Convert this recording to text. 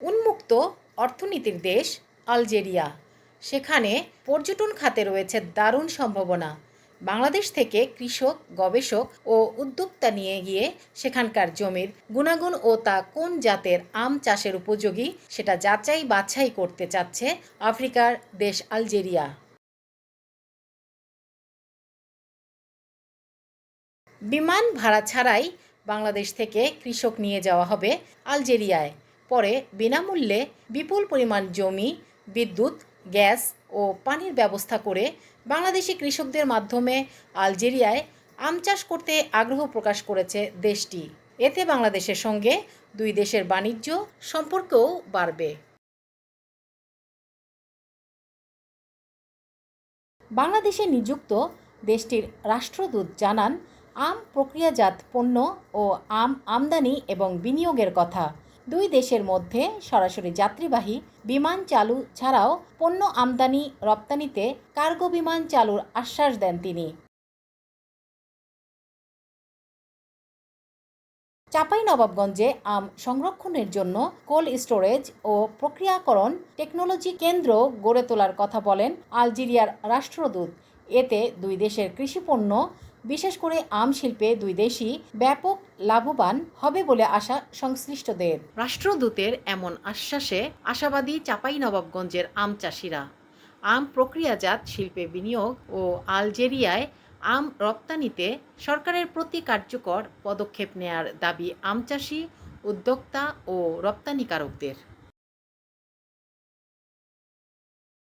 উন্মুক্ত অর্থনীতির দেশ আলজেরিয়া। সেখানে পর্যটন খাতে রয়েছে দারুণ সম্ভাবনা। বাংলাদেশ থেকে কৃষক, গবেষক ও উদ্যোক্তা নিয়ে গিয়ে সেখানকার জমির গুণাগুণ ও তা কোন জাতের আম চাষের উপযোগী সেটা যাচাই বাছাই করতে চাচ্ছে আফ্রিকার দেশ আলজেরিয়া। বিমান ভাড়া ছাড়াই বাংলাদেশ থেকে কৃষক নিয়ে যাওয়া হবে আলজেরিয়ায়। পরে বিনামূল্যে বিপুল পরিমাণ জমি, বিদ্যুৎ, গ্যাস ও পানির ব্যবস্থা করে বাংলাদেশি কৃষকদের মাধ্যমে আলজেরিয়ায় আম চাষ করতে আগ্রহ প্রকাশ করেছে দেশটি। এতে বাংলাদেশের সঙ্গে দুই দেশের বাণিজ্য সম্পর্কও বাড়বে। বাংলাদেশে নিযুক্ত দেশটির রাষ্ট্রদূত জানান, আম প্রক্রিয়াজাত পণ্য ও আম আমদানি এবং বিনিয়োগের কথা। দুই দেশের মধ্যে সরাসরি যাত্রীবাহী বিমান চালু ছাড়াও পণ্য আমদানি রপ্তানিতে কার্গো বিমান চালুর আশ্বাস দেন তিনি। চাঁপাইনবাবগঞ্জে আম সংরক্ষণের জন্য কোল্ড স্টোরেজ ও প্রক্রিয়াকরণ টেকনোলজি কেন্দ্র গড়ে তোলার কথা বলেন আলজেরিয়ার রাষ্ট্রদূত। এতে দুই দেশের কৃষিপণ্য বিশেষ করে আম শিল্পে দুই দেশই ব্যাপক লাভবান হবে বলে আশা সংশ্লিষ্টদের। রাষ্ট্রদূতের এমন আশ্বাসে আশাবাদী চাঁপাইনবাবগঞ্জের আম চাষিরা, আম প্রক্রিয়াজাত শিল্পে বিনিয়োগ ও আলজেরিয়ায় আম রপ্তানিতে সরকারের প্রতি কার্যকর পদক্ষেপ নেয়ার দাবি আম চাষি, উদ্যোক্তা ও রপ্তানিকারকদের।